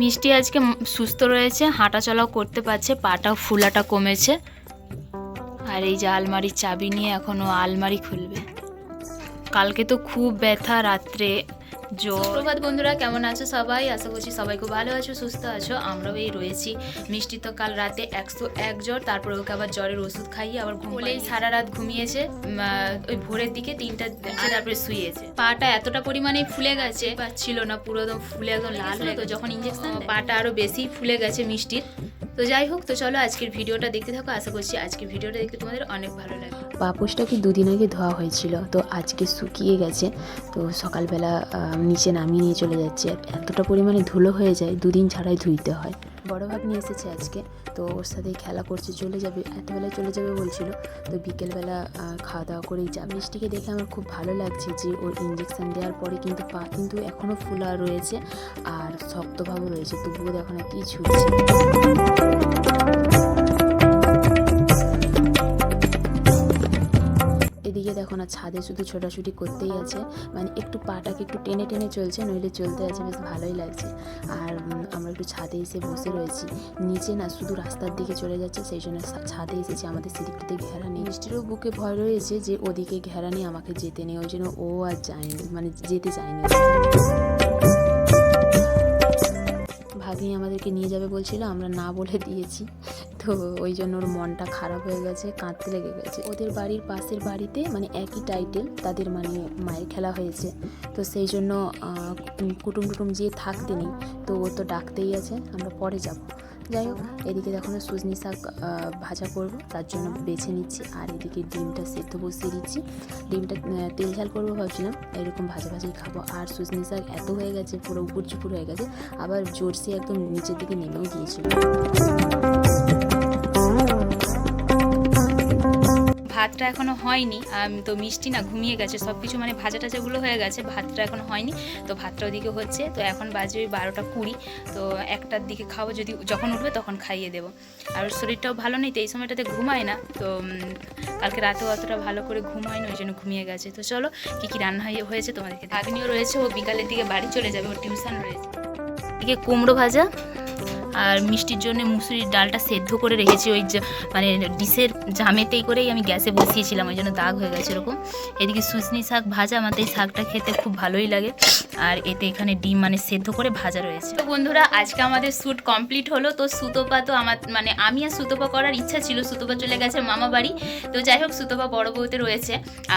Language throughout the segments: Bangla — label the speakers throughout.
Speaker 1: মিষ্টি আজকে সুস্থ রয়েছে, হাঁটাচলাও করতে পারছে, পাটাও ফুলাটা কমেছে। আর এই যে আলমারির চাবি নিয়ে এখনও আলমারি খুলবে। কালকে তো খুব ব্যথা, রাত্রে জোর। প্রভাত বন্ধুরা কেমন আছো সবাই? আশা করছি সবাই খুব ভালো আছো সুস্থ আছো। আমরাও এই রয়েছি। মিষ্টি তো কাল রাতে একশো এক জ্বর তারপরে ওকে আবার জ্বরের ওষুধ খাইয়ে আবার ঘুমলেই সারা রাত ঘুমিয়েছে। ওই ভোরের দিকে তিনটা তারপরে শুয়েছে। পাটা এতটা পরিমাণে ফুলে গেছে। পাচ্ছিল না পুরো একদম ফুলে একদম লাল হয়ে তো যখন ইঞ্জেকশন পাটা আরও বেশি ফুলে গেছে মিষ্টির। তো যাই হোক, তো চলো আজকের ভিডিওটা দেখতে থাকো। আশা করছি আজকের ভিডিওটা দেখতে তোমাদের অনেক ভালো লাগবে।
Speaker 2: পাপোশটাকে দুদিন আগে ধোয়া হয়েছিল? তো আজকে শুকিয়ে গেছে। তো সকালবেলা নিচে নামিয়ে নিয়ে চলে যাচ্ছে। এতটা পরিমাণে ধুলো হয়ে যায়, দুদিন ছাড়াই ধুইতে হয়। বড় নিয়ে এসেছে আজকে। তো ওর সাথে খেলা করছে, চলে যাবে এতবেলায় চলে যাবে বলছিল। তো বিকেলবেলা খাওয়া দাওয়া করেই যা। মিষ্টিকে দেখে আমার খুব ভালো লাগছে যে ওর ইঞ্জেকশান দেওয়ার পরে কিন্তু পা কিন্তু এখনও ফুলা রয়েছে আর শক্তভাবে রয়েছে। তবুও দেখো না কি ছুটছে। এদিকে দেখো না, ছাদে শুধু ছোটাছুটি করতেই আছে। মানে একটু পাটাকে একটু টেনে টেনে চলছে, নইলে চলতে আছে, বেশ ভালোই লাগছে। আর আমরা একটু ছাদে এসে বসে রয়েছি। নিচে না শুধু রাস্তার দিকে চলে যাচ্ছে, সেই জন্য ছাদে এসেছি, আমাদের সিঁড়িটাতে ঘেরা নেই। মিষ্টিরও বুকে ভয় রয়েছে যে ওদিকে ঘেরা নেই, আমাকে যেতে নেই, ওই জন্য ও আর যায়নি মানে যেতে চায়নি। ভাগ্নি আমাদেরকে নিয়ে যাবে বলছিল, আমরা না বলে দিয়েছি। তো ওই জন্য ওর মনটা খারাপ হয়ে গেছে, কাঁদতে লেগে গেছে। ওদের বাড়ির পাশের বাড়িতে মানে একই টাইটেল তাদের মানে মায়ের খেলা হয়েছে। তো সেই জন্য কুটুম টুটুম যেয়ে থাকতে নেই তো ও তো ডাকতেই আছে, আমরা পরে যাব। যাই হোক, এদিকে দেখো না সজনি শাক ভাজা করব, তার জন্য বেছে নিচ্ছি, আর এদিকে ডিমটা সেদ্ধ বসিয়ে দিচ্ছি। ডিমটা তেল ঝাল করব ভাবছিলাম, এরকম ভাজা ভাজাই খাব। আর সজনি শাক এত হয়ে গেছে, পুরো উপর চুপুর হয়ে গেছে, আবার জোরসে একদম নিচের দিকে নেমেও গিয়েছিল
Speaker 1: ভাতটা এখনও হয়নি তো মিষ্টি না, ঘুমিয়ে গেছে সব কিছু মানে ভাজা টাজাগুলো হয়ে গেছে, ভাতটা এখনও হয়নি, তো ভাতটা ওদিকে হচ্ছে, তো এখন বাজে ওই বারোটা কুড়ি, তো একটার দিকে খাব, যদি যখন উঠবে তখন খাইয়ে দেবো। আর শরীরটাও ভালো নেই, তো এই সময়টাতে ঘুমায় না, তো কালকে রাতেও অতটা ভালো করে ঘুম হয়নি ওই জন্য ঘুমিয়ে গেছে। তো চলো, কী কী রান্না হয়ে- হয়েছে তোমাদেরকে আগ্নিও রয়েছে, ও বিকালের দিকে বাড়ি চলে যাবে, ওর টিউশন রয়েছে। এদিকে কুমড়ো ভাজা আর মিষ্টির জন্য মুসুরির ডালটা সেদ্ধ করে রেখেছি, ওই মানে ডিশের জামেতেই করেই আমি গ্যাসে বসিয়েছিলাম, ওই জন্য দাগ হয়ে গেছে এরকম। এদিকে সুজনি শাক ভাজা, আমার এই শাকটা খেতে খুব ভালোই লাগে। আর এতে এখানে ডিম মানে সেদ্ধ করে ভাজা রয়েছে। তো বন্ধুরা, আজকে আমাদের শ্যুট কমপ্লিট হলো, তো সুতোপা তো আমার মানে আমি আর সুতোপা করার ইচ্ছা ছিল, সুতোপা চলে গেছে মামা বাড়ি। তো যাই হোক, সুতোপা বড় বউতে রয়েছে,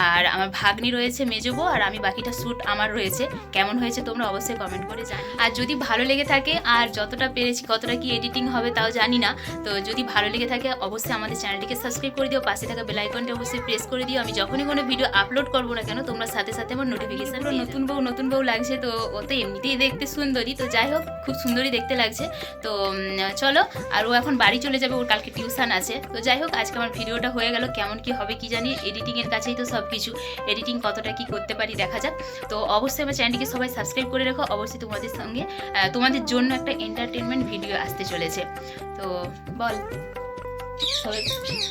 Speaker 1: আর আমার ভাগ্নি রয়েছে মেজবো আর আমি বাকিটা শ্যুট আমার রয়েছে। কেমন হয়েছে তোমরা অবশ্যই কমেন্ট করে জানি আর যদি ভালো লেগে থাকে, আর যতটা পেরেছি কতটা কি এডিটিং হবে তাও জানি না। তো যদি ভালো লেগে থাকে অবশ্যই আমাদের চ্যানেলটিকে সাবস্ক্রাইব করে দিও পাশে থাকা বেল আইকনটা অবশ্যই প্রেস করে দিও। আমি যখনই কোনো ভিডিও আপলোড করব না কেন তোমরা সাথে সাথে আমার নোটিফিকেশন নতুন বউ নতুন বউ লাগছে তো ও তো এমনিতেই দেখতে সুন্দরী। তো যাই হোক খুব সুন্দরই দেখতে লাগছে। তো চলো আর ও এখন বাড়ি চলে যাবে ওর কালকে টিউশন আছে। তো যাই হোক আজকে আমার ভিডিওটা হয়ে গেল কেমন কি হবে কি জানি এডিটিং এর কাছেই তো সব কিছু এডিটিং কতটা কি করতে পারি দেখা যাক। তো অবশ্যই আমার চ্যানেলটিকে সবাই সাবস্ক্রাইব করে রাখো। অবশ্যই তোমাদের সঙ্গে তোমাদের জন্য একটা এন্টারটেনমেন্ট ভিডিও আসতে চলেছে। তো বল।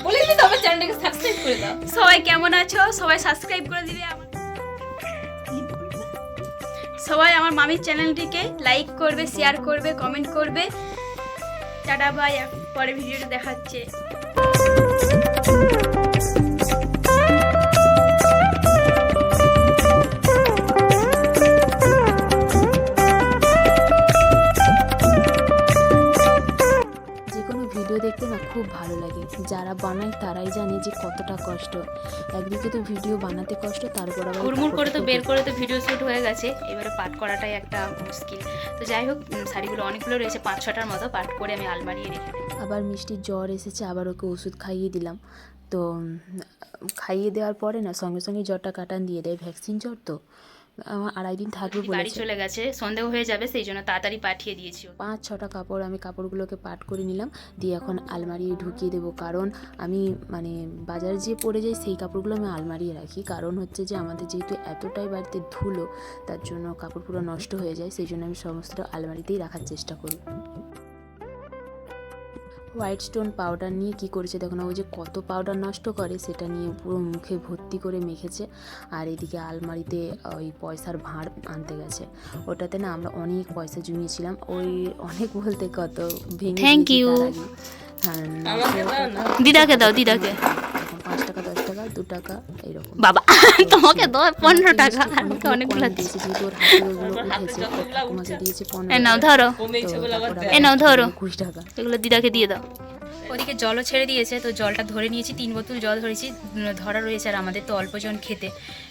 Speaker 1: বলে দিই তো আমার চ্যানেলটাকে সাবস্ক্রাইব করে দাও।
Speaker 3: সবাই কেমন আছো? সবাই সাবস্ক্রাইব করে দিবে আমার। সবাই আমার মামির চ্যানেলটিকে লাইক করবে শেয়ার করবে কমেন্ট করবে। টাটা বাই পরে ভিডিওটা দেখাচ্ছে।
Speaker 2: যারা বানায় তারাই জানে যে কতটা কষ্ট। একদিকে তো ভিডিও বানাতে কষ্ট তারপর আবার
Speaker 1: হুড়মুড় করে তো বের করে তো ভিডিও শ্যুট হয়ে গেছে এবারে পাঠ করাটাই একটা মুশকিল। তো যাই হোক শাড়িগুলো অনেকগুলো রয়েছে পাঁচ ছটার মতো পাঠ করে আমি আলমারিয়ে রেখে
Speaker 2: আবার মিষ্টির জ্বর এসেছে আবার ওকে ওষুধ খাইয়ে দিলাম। তো খাইয়ে দেওয়ার পরে না সঙ্গে সঙ্গে জ্বরটা কাটান দিয়ে দেয়। ভ্যাকসিন জ্বর তো। আড়াই দিন থাকবে
Speaker 1: বাড়ি চলে গেছে সন্দেহ হয়ে যাবে সেই জন্য তাড়াতাড়ি পাঠিয়ে দিয়েছি
Speaker 2: পাঁচ ছটা কাপড় আমি কাপড়গুলোকে পাট করে নিলাম দিয়ে এখন আলমারি ঢুকিয়ে দেবো কারণ আমি মানে বাজারে যে পরে যাই সেই কাপড়গুলো আমি আলমারিয়ে রাখি। কারণ হচ্ছে যে আমাদের যেহেতু এতটাই বাড়িতে ধুলো তার জন্য কাপড় পুরো নষ্ট হয়ে যায় সেই জন্য আমি সমস্ত আলমারিতেই রাখার চেষ্টা করি। হোয়াইট স্টোন পাউডার নিয়ে কি করেছে দেখো না ওই যে কত পাউডার নষ্ট করে সেটা নিয়ে পুরো মুখে ভর্তি করে মেখেছে। আর এদিকে আলমারিতে ওই পয়সার ভাঁড় আনতে গেছে। ওটাতে না আমরা অনেক পয়সা জমিয়েছিলাম ওই অনেক বলতে কত ভেঙে থ্যাংক। হ্যাঁ নশো
Speaker 1: দিদাকে দাও দিদাকে।
Speaker 2: পাঁচ টাকা দশ টাকা দু টাকা এইরকম।
Speaker 1: বাবা তোমাকে দশ পনেরো টাকা আমাকে
Speaker 2: অনেকগুলো দিয়েছি যেহেতু ওর হাতে ওগুলো উঠেছে তোমাকে দিয়েছে
Speaker 1: এ
Speaker 2: পনেরো
Speaker 1: নাও ধরো। এ নাও ধরো।
Speaker 2: কুড়ি টাকা।
Speaker 1: এগুলো দিদাকে দিয়ে দাও। ওদিকে জলও ছেড়ে দিয়েছে, তো জলটা ধরে নিয়েছি, তিন বোতল জল ধরেছি ধরা রয়েছে আর আমাদের তো অল্প জন খেতে।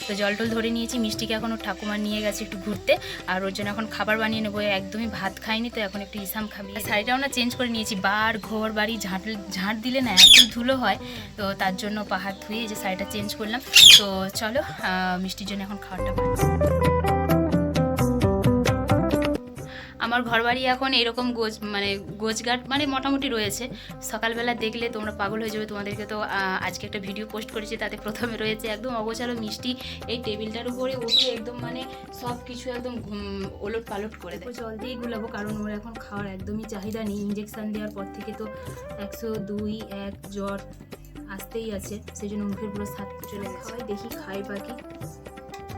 Speaker 1: তো জল টল ধরে নিয়েছি, মিষ্টিকে এখন ওর ঠাকুমা নিয়ে গেছে একটু ঘুরতে, আর ওর জন্য এখন খাবার বানিয়ে নেব। একদমই ভাত খাইনি, তো এখন একটু ইসাম খাবি। শাড়িটাও না চেঞ্জ করে নিয়েছি, বার, ঘর, বাড়ি, ঝাঁট ঝাঁট দিলে না এত ধুলো হয়, তো তার জন্য পাহাড় ধুয়ে যে শাড়িটা চেঞ্জ করলাম। তো চলো মিষ্টির জন্য এখন খাবারটা আমার ঘরবাড়ি এখন এরকম গোজ মানে গোছগাট মানে মোটামুটি রয়েছে। সকালবেলা দেখলে তোমরা পাগল হয়ে যাবে। তোমাদেরকে তো আজকে একটা ভিডিও পোস্ট করেছি, তাতে প্রথমে রয়েছে একদম অগোছালো মিষ্টি। এই টেবিলটার উপরে উঠে একদম মানে সব কিছু একদম ওলট পালট করে দেয়। জল দিয়েই গুলাবো, কারণ ওর এখন খাওয়ার একদমই চাহিদা নেই। ইঞ্জেকশন দেওয়ার পর থেকে তো একশো দুই, এক জ্বর আসতেই আছে। সেই জন্য মুখের পুরো স্বাদ চলে খাওয়াই দেখি খাই পাখি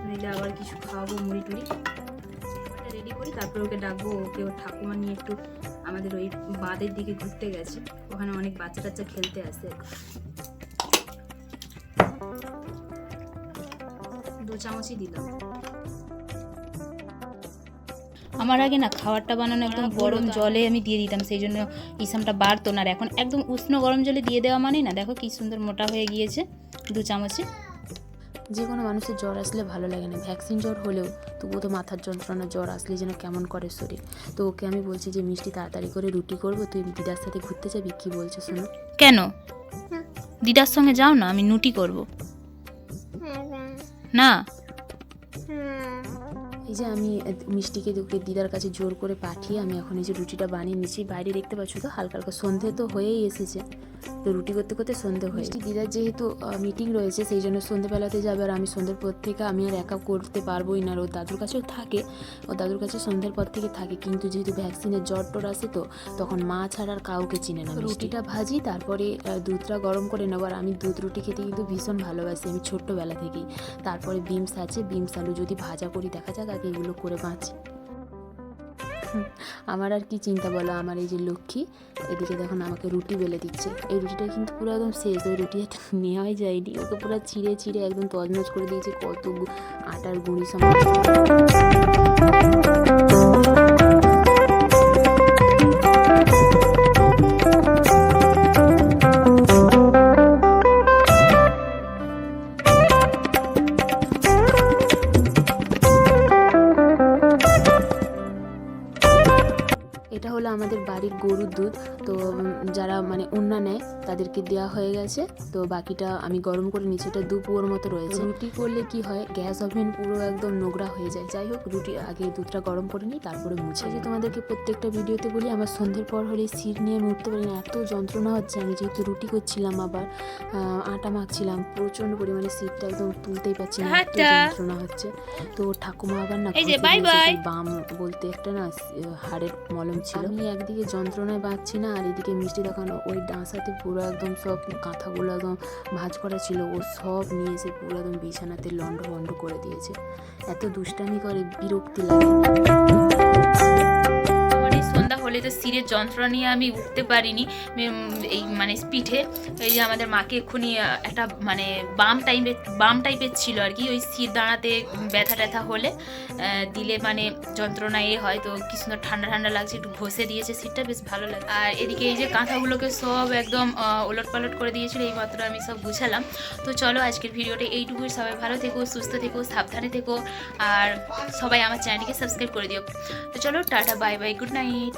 Speaker 1: নইলে আবার কিছু খাওয়াবো মুড়ি টুড়ি। রেডি করি তারপরে ওকে ডাকবো ওকে ওর ঠাকুমা নিয়ে একটু আমাদের ওই বাঁধের দিকে ঘুরতে গেছে। ওখানে অনেক বাচ্চা টাচ্চা খেলতে আসে। দু চামচই দিলাম। আমার আগে না খাবারটা বানানো একদম গরম জলে আমি দিয়ে দিতাম সেই জন্য ইসামটা বাড়তো না। আর এখন একদম উষ্ণ গরম জলে দিয়ে দেওয়া মানে না দেখো কি সুন্দর মোটা হয়ে গিয়েছে দু চামচে।
Speaker 2: যে কোনো মানুষের জ্বর আসলে ভালো লাগে না। ভ্যাকসিন জ্বর হলেও তবুও তো মাথার যন্ত্রণা জ্বর আসলে যেন কেমন করে শরীর। তো ওকে আমি বলছি যে মিষ্টি তাড়াতাড়ি করে রুটি করব। তুই দিদার সাথে ঘুরতে যাবি? কি বলছো শোনো?
Speaker 1: কেন? দিদার সঙ্গে যাও না আমি নুটি করব। না।
Speaker 2: এই যে আমি মিষ্টিকে ওকে দিদার কাছে জোর করে পাঠিয়ে আমি এখন এই যে রুটিটা বানিয়ে নিচ্ছি। বাইরে দেখতে পাচ্ছ তো হালকা হালকা সন্ধে তো হয়েই এসেছে। তো রুটি করতে করতে সন্ধে হয়ে দিদার যেহেতু মিটিং রয়েছে সেই জন্য সন্ধেবেলাতে যাবে আর আমি সন্ধ্যের পর থেকে আমি আর একা করতে পারবোই না। আর ওর দাদুর কাছেও থাকে ও দাদুর কাছে সন্ধ্যের পর থেকে থাকে। কিন্তু যেহেতু ভ্যাকসিনের জ্বর টর আসে তো তখন মা ছাড়া আর কাউকে চিনে না রুটিটা ভাজি তারপরে দুধটা গরম করে নেব। আর আমি দুধ রুটি খেতে কিন্তু ভীষণ ভালোবাসি আমি ছোট্টবেলা থেকেই। তারপরে বিমস আছে বিমস আলু যদি ভাজা করি দেখা যাক আগে এগুলো করে বাঁচি। আমার আর কি চিন্তা বলো? আমার এই যে লক্ষ্মী, এদিকে দেখুন আমাকে রুটি বেলে দিচ্ছে। এই রুটিটা কিন্তু পুরো একদম শেষ। ওই রুটি নেওয়াই যায়নি। ওকে পুরো চিড়ে চিড়ে একদম তজমজ করে দিয়েছে। কত আটার গুঁড়ি সমেত তো যারা মানে অন্যা নেয় তাদেরকে দেওয়া হয়ে গেছে। তো বাকিটা আমি গরম করে নিচ্ছি। এটা দু পুয়োর মতো রয়েছে। রুটি করলে কি হয়? গ্যাস ওভেন পুরো একদম নোংরা হয়ে যায়। যাই হোক রুটি আগে দুধটা গরম করে নিই তারপরে মুছে যে তোমাদেরকে প্রত্যেকটা ভিডিওতে বলি আমার সন্ধ্যের পর হলে সিট নিয়ে আমি উঠতে পারি না। এত যন্ত্রণা হচ্ছে। আমি যেহেতু রুটি করছিলাম আবার আটা মাখছিলাম প্রচণ্ড পরিমাণে সিটটা একদম তুলতেই পারছি না। এত যন্ত্রণা হচ্ছে। তো ঠাকুমা আবার না বাম বলতে একটা না হাড়ের মলম ছিল। আমি একদিকে যন্ত্রণায় বাঁচছি না, আর এদিকে মিষ্টি দেখানো ওই ডাঁসাতে পুরো একদম সব কাঁথাগুলো একদম ভাঁজ করা ছিল। ও সব নিয়ে এসে পুরো একদম বিছানাতে লন্ড ভন্ড করে দিয়েছে। এত দুষ্টামি করে, বিরক্তি লাগে।
Speaker 1: সন্ধ্যা হলে তো সিরের যন্ত্রণা নিয়ে আমি উঠতে পারিনি। এই মানে পিঠে এই যে আমাদের মাকে এক্ষুনি একটা মানে বাম টাইপের বাম টাইপের ছিল আর কি, ওই সির দাঁড়াতে ব্যথা ট্যাথা হলে দিলে মানে যন্ত্রণা এ হয়। তো কি সুন্দর ঠান্ডা ঠান্ডা লাগছে, একটু ঘষে দিয়েছে সিটটা বেশ ভালো লাগে আর এদিকে এই যে কাঁথাগুলোকে সব একদম ওলট পালট করে দিয়েছিল, এই মাত্র আমি সব গুছালাম। তো চলো আজকের ভিডিওটা এইটুকুই। সবাই ভালো থেকো, সুস্থ থেকো, সাবধানে থেকো, আর সবাই আমার চ্যানেলটিকে সাবস্ক্রাইব করে দিও। তো চলো, tata bye bye good night